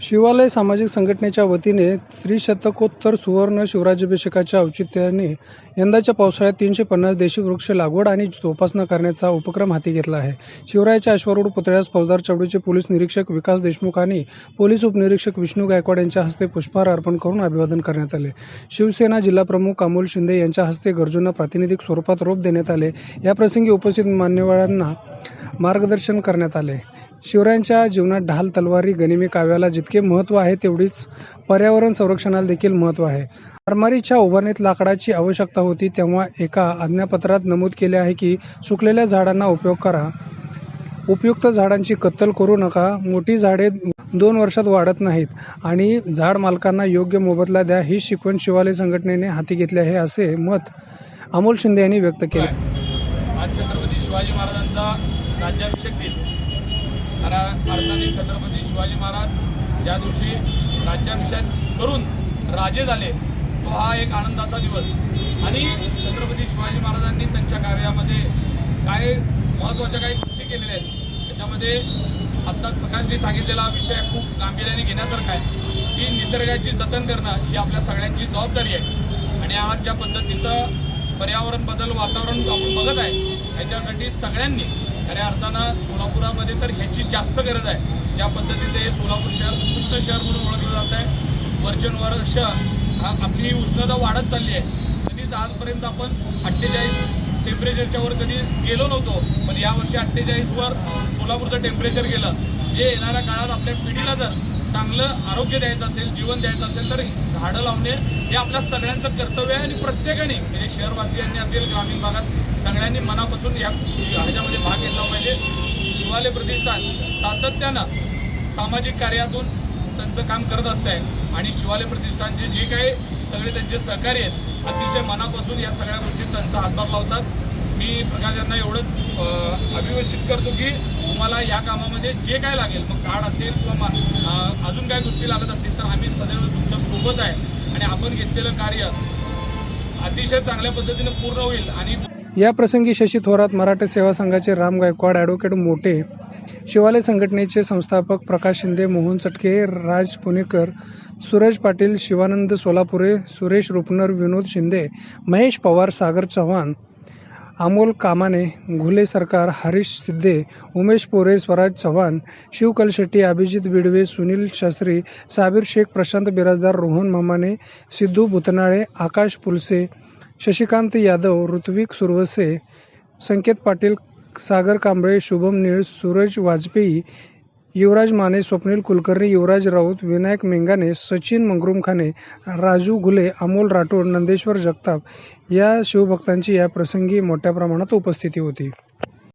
शिवालय सामाजिक संघटनेच्या वतीने त्रिशतकोत्तर सुवर्ण शिवराज्याभिषेकाच्या औचित्याने यंदाच्या पावसाळ्यात तीनशे पन्नास देशी वृक्ष लागवड आणि जोपासना करण्याचा उपक्रम हाती घेतला आहे. शिवरायाच्या अश्वरूढ पुतळ्यास फौजदार चौडीचे पोलीस निरीक्षक विकास देशमुख आणि पोलीस उपनिरीक्षक विष्णू गायकवाड यांच्या हस्ते पुष्पहार अर्पण करून अभिवादन करण्यात आले. शिवसेना जिल्हाप्रमुख अमोल शिंदे यांच्या हस्ते गरजूंना प्रातिनिधिक स्वरूपात रोप देण्यात आले. याप्रसंगी उपस्थित मान्यवरांना मार्गदर्शन करण्यात आले. शिवरायांच्या जीवनात ढाल तलवारी गनिमी काव्याला जितके महत्त्व आहे तेवढीच पर्यावरण संरक्षणाला देखील महत्त्व आहे. आरमारीच्या उभारणीत लाकडाची आवश्यकता होती तेव्हा एका आज्ञापत्रात नमूद केले आहे की सुकलेल्या झाडांना उपयोग करा. उपयुक्त झाडांची कत्तल करू नका. मोठी झाडे दोन वर्षात वाढत नाहीत आणि झाड मालकांना योग्य मोबदला द्या. ही शिकवण शिवालय संघटनेने हाती घेतली आहे असे मत अमोल शिंदे यांनी व्यक्त केले. आज छत्रपती शिवाजी महाराजांचा राज्याभिषेक दिन. खऱ्या अर्थाने छत्रपती शिवाजी महाराज ज्या दिवशी राज्याभिषेक करून राजे झाले तो हा एक आनंदाचा दिवस. आणि छत्रपती शिवाजी महाराजांनी त्यांच्या कार्यामध्ये काय महत्त्वाच्या काही गोष्टी केलेल्या आहेत त्याच्यामध्ये आत्ताच प्रकाशने सांगितलेला विषय खूप गांभीर्याने घेण्यासारखा आहे. की निसर्गाची जतन करणं ही आपल्या सगळ्यांची जबाबदारी आहे. आणि आज ज्या पद्धतीचं पर्यावरण बदल वातावरण आपण बघत आहे ह्याच्यासाठी सगळ्यांनी खऱ्या अर्थानं सोलापुरामध्ये तर ह्याची जास्त गरज आहे. ज्या पद्धतीने हे सोलापूर शहर उष्ण शहर म्हणून ओळखलं जात आहे. वर्षानुवर्ष हा आपली उष्णता वाढत चालली आहे. कधीच आजपर्यंत आपण अठ्ठेचाळीस टेम्परेचरच्या वर कधी गेलो नव्हतो पण यावर्षी अठ्ठेचाळीसवर सोलापूरचं टेम्परेचर गेलं. जे येणाऱ्या काळात आपल्या पिढीला जर चांगलं आरोग्य द्यायचं असेल जीवन द्यायचं असेल तर झाडं लावणे हे आपल्या सगळ्यांचं कर्तव्य आहे आणि प्रत्येकाने म्हणजे शहरवासियांनी असेल ग्रामीण भागात सगळ्यांनी मनापासून या ह्याच्यामध्ये भाग घेतला पाहिजे. शिवालय प्रतिष्ठान सातत्यानं सामाजिक कार्यातून त्यांचं काम करत असतं आहे आणि शिवालय प्रतिष्ठानचे जे काही सगळे त्यांचे सहकारी आहेत अतिशय मनापासून या सगळ्या गोष्टीत त्यांचा हातभार लावतात. मी प्रकाश यांना एवढंच अभिवचित करतो की तुम्हाला या कामामध्ये जे काय लागेल मग झाड असेल किंवा अजून काय गोष्टी लागत असतील तर आम्ही सदैव तुमच्यासोबत आहे. आणि आपण घेतलेलं कार्य अतिशय चांगल्या पद्धतीनं पूर्ण होईल आणि या प्रसंगी शशी थोरात मराठा सेवा संघाचे राम गायकवाड ॲडव्होकेट मोठे शिवालय संघटनेचे संस्थापक प्रकाश शिंदे मोहन चटके राज पुणेकर सूरज पाटील शिवानंद सोलापुरे सुरेश रुपनर विनोद शिंदे महेश पवार सागर चव्हाण अमोल कामाने घुले सरकार हरीश सिद्धे उमेश पोरे स्वराज चव्हाण शिवकल शेट्टी अभिजित बिडवे सुनील शास्त्री साबीर शेख प्रशांत बिराजदार रोहन ममाने सिद्धू भुतनाळे आकाश पुलसे शशिकांत यादव ऋत्विक सुरवसे संकेत पाटील सागर कांबळे शुभम निळ सूरज वाजपेयी युवराज माने स्वप्नील कुलकर्णी युवराज राऊत विनायक मेंगाने सचिन मंगरुमखाने राजू घुले अमोल राठोड नंदेश्वर जगताप या शिवभक्तांची या प्रसंगी मोठ्या प्रमाणात उपस्थिती होती.